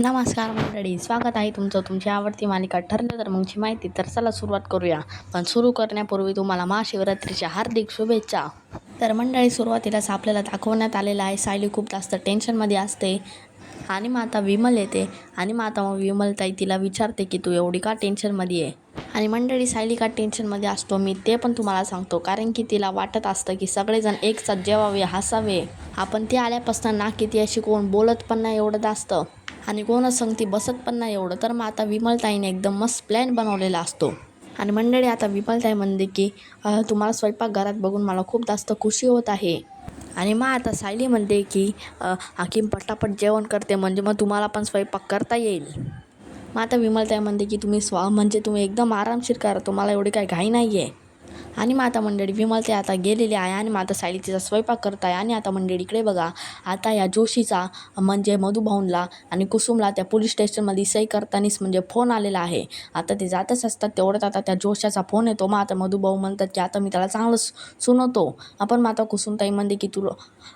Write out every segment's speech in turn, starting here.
नमस्कार मंडळी स्वागत आहे तुमचं तुमची आवडती मालिका ठरलं तर मगची माहिती तर चला सुरुवात करूया. पण सुरू करण्यापूर्वी तुम्हाला महाशिवरात्रीच्या हार्दिक शुभेच्छा. तर मंडळी सुरुवातीलाच आपल्याला दाखवण्यात आलेलं आहे सायली खूप जास्त टेन्शनमध्ये असते आणि मग आता विमल येते आणि मग आता मग विमलताई तिला विचारते की तू एवढी का टेन्शनमध्ये आहे? आणि मंडळी सायली का टेन्शनमध्ये असतो मी ते पण तुम्हाला सांगतो कारण की तिला वाटत असतं की सगळेजण एकसाथ जेवावे हसावे. आपण ते आल्यापासून ना किती अशी कोण बोलत पण नाही एवढं जास्त. आणि कोणच संगती बसत पण नाही एवढं. तर मग आता विमलताईने एकदम मस्त प्लॅन बनवलेला असतो. आणि मंडळी आता विमलताई म्हणते की तुम्हाला स्वयंपाकघरात बघून मला खूप जास्त खुशी होत आहे. आणि मग आता सायली म्हणते की हाकीम पटापट जेवण करते म्हणजे मग तुम्हाला पण स्वयंपाक करता येईल. मग आता विमलताई म्हणते की तुम्ही स्वा म्हणजे तुम्ही एकदम आरामशीर करा तुम्हाला एवढी काही घाई नाही आहे आणि मग आता मंडळी विमलते आता गेलेली आहे आणि मग आता सायली तिचा स्वयंपाक करत आहे. आणि आता मंडळी इकडे बघा आता या जोशीचा म्हणजे मधुभाऊनला आणि कुसुमला त्या पोलीस स्टेशनमध्ये सही करतानीच म्हणजे फोन आलेला आहे. आता ते जातच असतात तेवढ्यात आता त्या जोशाचा फोन येतो. मग आता मधुभाऊ म्हणतात की आता मी त्याला चांगलं सुनवतो. आपण मग आता कुसुमताई म्हणते की तुला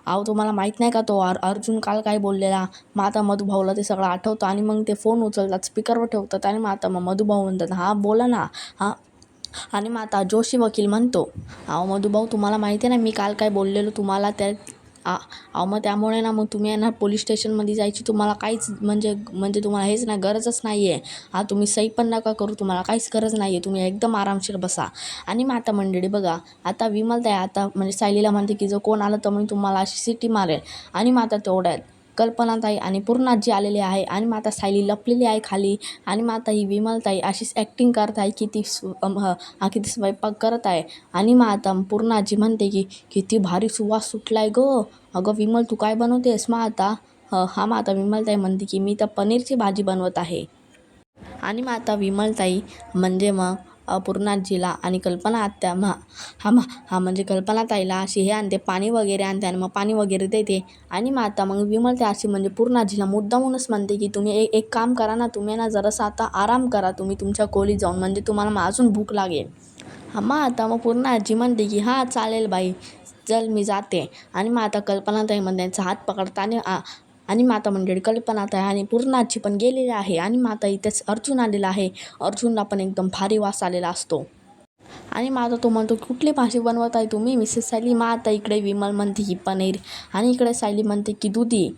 अहो तुम्हाला माहीत नाही का तो अर अर्जुन काल काय बोललेला? मग आता मधुभाऊला ते सगळं आठवतं आणि मग ते फोन उचलतात स्पीकरवर ठेवतात आणि मग आता मग मधुभाऊ म्हणतात हां बोला ना. हां आणि मग आता जोशी वकील म्हणतो अहो मधुभाऊ तुम्हाला माहिती आहे ना मी काल काय बोललेलो तुम्हाला त्या आ अहो मग त्यामुळे ना मग तुम्ही आहे ना पोलीस स्टेशनमध्ये जायची तुम्हाला काहीच म्हणजे म्हणजे तुम्हाला हेच नाही गरजच नाही आहे हा तुम्ही सही पण नका करू तुम्हाला काहीच गरज नाही आहे तुम्ही एकदम आरामशीर बसा. आणि मग आता मंडळी बघा आता विमलताई आता म्हणजे सायलीला म्हणते की जर कोण आलं तर मी तुम्हाला अशी सिटी मारेल. आणि मग आता तेवढ्यात कल्पनाताई आणि पूर्णाजी आलेली आहे आणि मग आता सायली लपलेली आहे खाली आणि मग आता ही विमलताई अशीच ॲक्टिंग करत आहे की ती स्व किती स्वयंपाक करत आहे. आणि मग आता पूर्णाजी म्हणते की किती भारी सुवास सुटलाय गं. अगं विमल तू काय बनवतेस मग आता हा मग आता विमलताई म्हणते की मी तर पनीरची भाजी बनवत आहे. आणि मग आता विमलताई म्हणजे मग पूर्णाजीला आणि कल्पना आत्या मग हा मग हा म्हणजे कल्पनाताईला अशी हे आणते पाणी वगैरे आणते आणि मग पाणी वगैरे देते. आणि मग आता मग विमलताई अशी म्हणजे पूर्णाजीला मुद्दामूनच म्हणते की तुम्ही एक एक काम करा ना तुम्ही ना जरासं आता आराम करा तुम्ही तुमच्या खोलीत जाऊन म्हणजे तुम्हाला मग अजून भूक लागेल. हा मग आता मग पूर्ण आजी म्हणते की हां चालेल बाई चल मी जाते. आणि मग आता कल्पनाताई म्हणते त्यांचा हात पकडताना आणि माता आणि माता मंडळी आहे आणि पूर्णाची पण गेलेली आहे आणि माता इथेच अर्जुन आलेला आहे. अर्जुनला पण एकदम भारी वास आलेला असतो. आणि माता तो म्हणतो कुठली भाजी बनवत आहे तुम्ही मिसेस सायली? मग आता इकडे विमल म्हणते की पनीर. आणि इकडे सायली म्हणते की दुधी.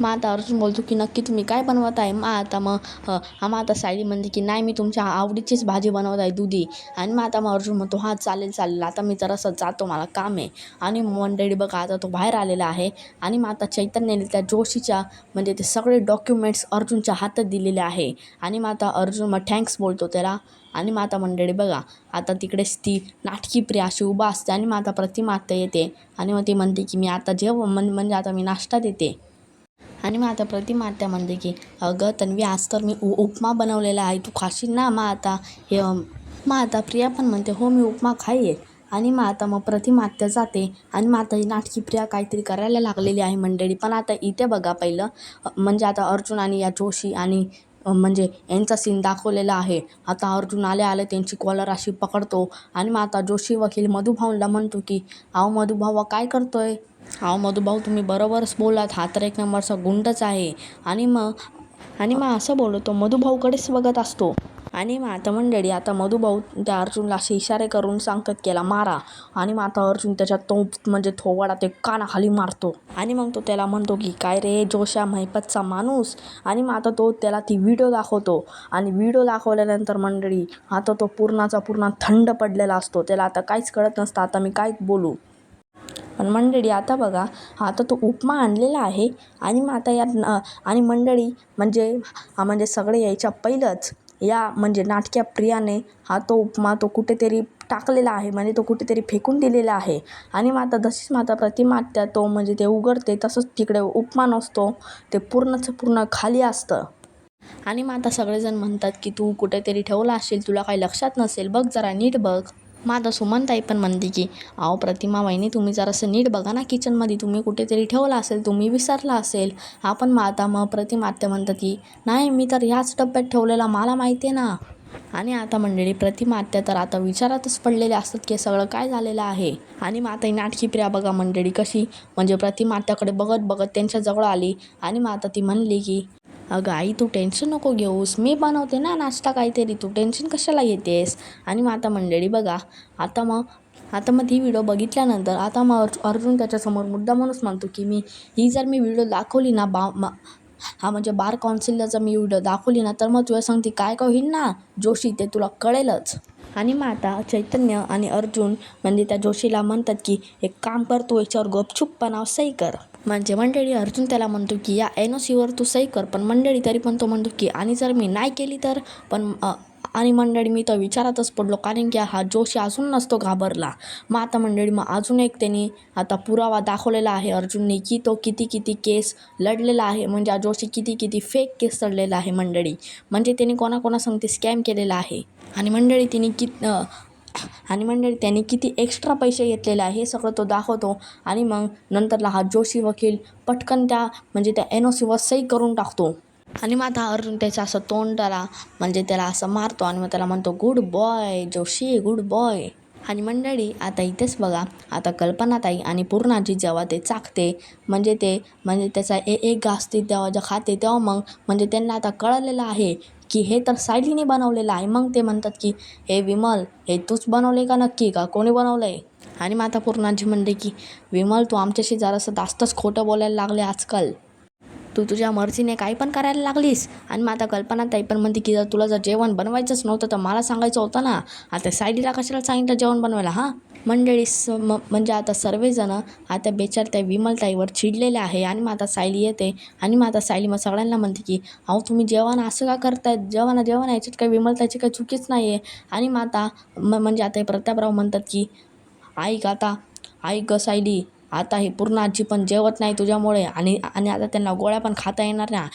मग आता अर्जुन बोलतो की नक्की तुम्ही काय बनवत आहे मग आता मग अ, मग आता सायली म्हणते की नाही मी तुमच्या आवडीचीच भाजी बनवत आहे दुधी. आणि मग आता मग अर्जुन म्हणतो हां चालेल चालेल. आता मी तर असं जातो मला काम आहे. आणि मंडळी बघा आता तो बाहेर आलेला आहे. आणि मग आता चैतन्याने त्या जोशीच्या म्हणजे ते सगळे डॉक्युमेंट्स अर्जुनच्या हातात दिलेले आहे. आणि मग आता अर्जुन मग थँक्स बोलतो त्याला. आणि मग आता मंडळी बघा आता तिकडेच ती नाटकी प्रिया अशी उभा असते आणि मग आता प्रतिमा आता येते. आणि मग ती म्हणते की मी आता जेव म्हणजे आता मी नाश्ता देते. आणि मग आता प्रतिमा आत्या म्हणते की अगं तन्वी आज तर मी उ उपमा बनवलेला आहे. तू खाशील ना मग आता? हे मग आता प्रिया पण म्हणते हो मी उपमा खाईये. आणि मग आता मग प्रतिमा आत्या जाते. आणि मग आता ही नाटकी प्रिया काहीतरी करायला लागलेली आहे मंडळी. पण आता इथे बघा पहिलं म्हणजे आता अर्जुन आणि या जोशी आणि म्हणजे यांचा सीन दाखवलेला आहे. आता अर्जुन आले आले त्यांची कॉलर अशी पकडतो. आणि मग आता जोशी वकील मधुभाऊला म्हणतो की अहो मधुभाऊ काय करतोय? अहो मधुभाऊ तुम्ही बरोबरच बोलात हा तर एक नंबरचा गुंडच आहे. आणि मग आणि मग असं बोलतो मधुभाऊकडेच बघत असतो. आणि मग आता मंडळी आता मधुभाऊ त्या अर्जुनला असे इशारे करून सांगतात केला मारा. आणि मग आता अर्जुन त्याच्या तो म्हणजे थोवाडा ते कानाखाली मारतो. आणि मग तो त्याला म्हणतो की काय रे जोशा महिपतचा माणूस. आणि मग आता तो त्याला ती व्हिडिओ दाखवतो. आणि व्हिडिओ दाखवल्यानंतर मंडळी आता तो पूर्णाचा पूर्ण थंड पडलेला असतो. त्याला आता काहीच कळत नसतं. आता मी काय बोलू? पण मंडळी आता बघा आता तो उपमा आणलेला आहे आणि मग आता यात आणि मंडळी म्हणजे हा म्हणजे सगळे यायच्या पहिलंच या म्हणजे नाटक्या प्रियाने हा तो उपमा तो कुठेतरी टाकलेला आहे म्हणजे तो कुठेतरी फेकून दिलेला आहे. आणि मग आता जशीच माता प्रतिमा त्या तो म्हणजे ते उघडते तसंच तिकडे उपमा नसतो ते पूर्णचं पूर्ण खाली असतं. आणि मग आता सगळेजण म्हणतात की तू कुठेतरी ठेवला असेल तुला काही लक्षात नसेल बघ जरा नीट बघ. मग आता सुमनताई पण म्हणते की अहो प्रतिमा वहिनी तुम्ही जरासं नीट बघा ना किचनमध्ये. तुम्ही कुठेतरी ठेवला असेल तुम्ही विसरला असेल. आपण मग आता मग प्रतिमा आत्या म्हणतात की नाही मी तर ह्याच डब्यात ठेवलेला. मला माहिती आहे ना. आणि आता मंडळी प्रतिमा आत्या तर आता विचारातच पडलेले असतात की सगळं काय झालेलं आहे? आणि मग आता ही नाटकी प्रिया बघा मंडळी कशी. म्हणजे प्रतिमा आत्याकडे बघत बघत त्यांच्याजवळ आली. आणि मग आता ती म्हणली की अगं आई तू टेन्शन नको घेऊस. मी बनवते ना नाश्ता काहीतरी. तू टेन्शन कशाला घेतेस? आणि मग आता मंडळी बघा. आता मग आता मग ती व्हिडिओ बघितल्यानंतर आता मग अर्ज- अर्जुन त्याच्यासमोर मुद्दा म्हणूनच म्हणतो की मी ही जर मी व्हिडिओ दाखवली ना बा मा- हा म्हणजे बार काउन्सिलला जर मी व्हिडिओ दाखवली ना तर मग तुला सांगते काय काय होईल ना? जोशी ते तुला कळेलच. आणि मग आता चैतन्य आणि अर्जुन म्हणजे त्या जोशीला म्हणतात की एक काम कर तू याच्यावर गपचूपपणा सही कर. म्हणजे मंडळी अर्जुन त्याला म्हणतो की या एन ओ सीवर तू सही कर पण मंडळी तरी पण तो म्हणतो की आणि जर मी नाही केली तर पण आणि मंडळी मी तर विचारातच पडलो कारण की हा जोशी अजून नसतो घाबरला. मग आता मंडळी मग अजून एक त्यांनी आता पुरावा दाखवलेला आहे अर्जुनने की तो किती किती केस लढलेला आहे म्हणजे हा जोशी किती किती फेक केस लढलेला आहे मंडळी. म्हणजे त्यांनी कोणाकोणासंगती स्कॅम केलेला आहे. आणि मंडळी तिने कित आणि मंडळी त्यांनी किती एक्स्ट्रा पैसे घेतलेले आहे हे सगळं तो दाखवतो. आणि मग नंतरला हा जोशी वकील पटकन त्या म्हणजे त्या एन ओ सीवर सही करून टाकतो. आणि मग आता अर्जुन त्याचं असं तोंडाला म्हणजे त्याला असं मारतो आणि मग त्याला म्हणतो good boy Joshi good boy आणि मंडळी आता इथेच बघा आता कल्पनाताई आणि पूर्णाजी जेव्हा ते चाकते म्हणजे ते म्हणजे त्याचा ए एक घास ते तेव्हा जे खाते तेव्हा मग म्हणजे त्यांना आता कळलेलं आहे की हे तर सायलीने बनवलेलं आहे. मग ते म्हणतात की हे विमल हे तूच बनवले का नक्की? का कोणी बनवलं आहे आणि मग आता पूर्णाजी म्हणते की विमल तू आमच्याशी जरासं जास्तच खोटं बोलायला लागले आजकाल. तू तुझ्या मर्जीने काही पण करायला लागलीस. आणि मग आता कल्पना ताई पण म्हणते की जर तुला जर जेवण बनवायचंच नव्हतं तर मला सांगायचं होतं ना. आता सायलीला कशाला सांगितलं जेवण बनवायला हां? मंडळी स म म्हणजे आता सर्वजणं आता बेचार त्या विमलताईवर चिडलेले आहे आणि मग आता सायली येते आणि मग आता सायली मग सगळ्यांना म्हणते की अहो तुम्ही जेवण असं का करतायत? जेवण जेवण याच्यात काही विमलताईची काही चुकीच नाही आहे आणि मग आता म म्हणजे आता हे प्रतापराव म्हणतात की ऐक आता ऐक ग सायली आता हे पूर्ण आजी पण जेवत नाही तुझ्यामुळे आणि आणि आता त्यांना गोळ्या पण खाता येणार नाही.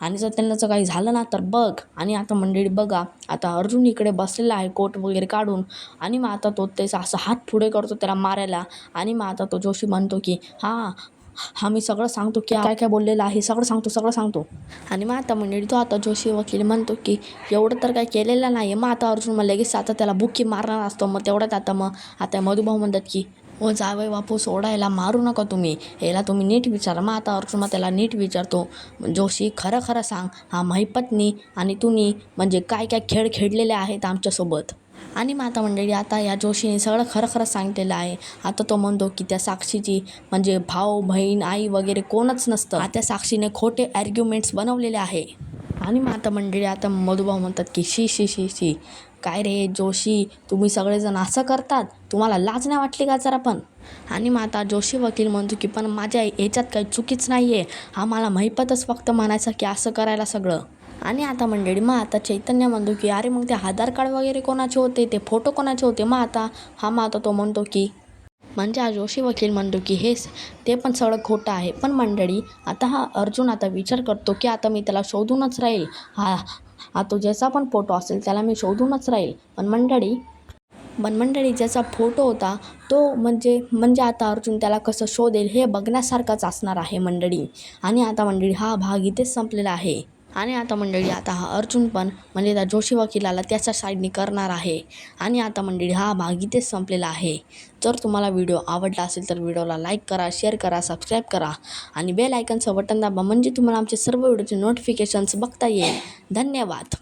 आणि जर त्यांना जर काही झालं ना तर बघ. आणि आता मंडळी बघा आता अर्जुन इकडे बसलेला आहे कोट वगैरे काढून. आणि मग आता तो त्याचा असं हात पुढे करतो त्याला मारायला. आणि मग आता तो जोशी म्हणतो की हां हा मी सगळं सांगतो की काय काय बोललेलं आहे? सगळं सांगतो सगळं सांगतो. आणि मग आता मंडळी तो आता जोशी वकील म्हणतो की एवढं तर काय केलेलं नाही मग आता अर्जुन मग लगेच आता त्याला बुक्की मारणार असतो. मग तेवढ्यात आता मग आता मधुभाऊ म्हणतात की ओ जावे बापू सोडायला मारू नका तुम्ही. याला तुम्ही नीट विचारा. मग आता अर्जुना त्याला नीट विचारतो. जोशी खरं खरं सांग. हा माही पत्नी आणि तुम्ही म्हणजे काय काय खेळ खेळलेले आहेत आमच्यासोबत? आणि माता मंडळी आता या जोशीने सगळं खरं खरं सांगितलेलं आहे. आता तो म्हणतो की त्या साक्षीची म्हणजे भाऊ बहीण आई वगैरे कोणच नसतं. आता त्या साक्षीने खोटे ॲर्ग्युमेंट्स बनवलेले आहे. आणि माता मंडळी आता मधुभाऊ म्हणतात की शी शी शी शी. काय रे जोशी तुम्ही सगळेजण असं करतात? तुम्हाला लाज नाही वाटली का जरा पण? आणि मग आता जोशी वकील म्हणतो की पण माझ्या याच्यात काही चुकीच नाही आहे हा मला महिपतच फक्त म्हणायचं की असं करायला सगळं. आणि आता मंडळी मग आता चैतन्य म्हणतो की अरे मग ते आधार कार्ड वगैरे कोणाचे होते? ते फोटो कोणाचे होते मग आता हा मग आता तो म्हणतो की म्हणजे हा जोशी वकील म्हणतो की हे ते पण सगळं खोटं आहे. पण मंडळी आता हा अर्जुन आता विचार करतो की आता मी त्याला शोधूनच राहील. हा हा तो ज्याचा पण फोटो असेल त्याला मी शोधूनच राहील. पण मंडळी पण मंडळी ज्याचा फोटो होता. तो म्हणजे म्हणजे आता अर्जुन त्याला कसं शोधेल हे बघण्यासारखाच असणार आहे मंडळी. आणि आता मंडळी हा भाग इथेच संपलेला आहे. आणि आता मंडळी आता हा अर्जुन पण म्हणजे त्या जोशी वकिलाला त्याच्या साईडने करणार आहे. आणि आता मंडळी हा भाग इथेच संपलेला आहे. जर तुम्हाला व्हिडिओ आवडला असेल तर व्हिडिओला लाईक करा शेअर करा सबस्क्राईब करा. आणि बेल आयकनचं बटन दाबा म्हणजे तुम्हाला आमचे सर्व व्हिडिओचे नोटिफिकेशन्स बघता येईल. धन्यवाद.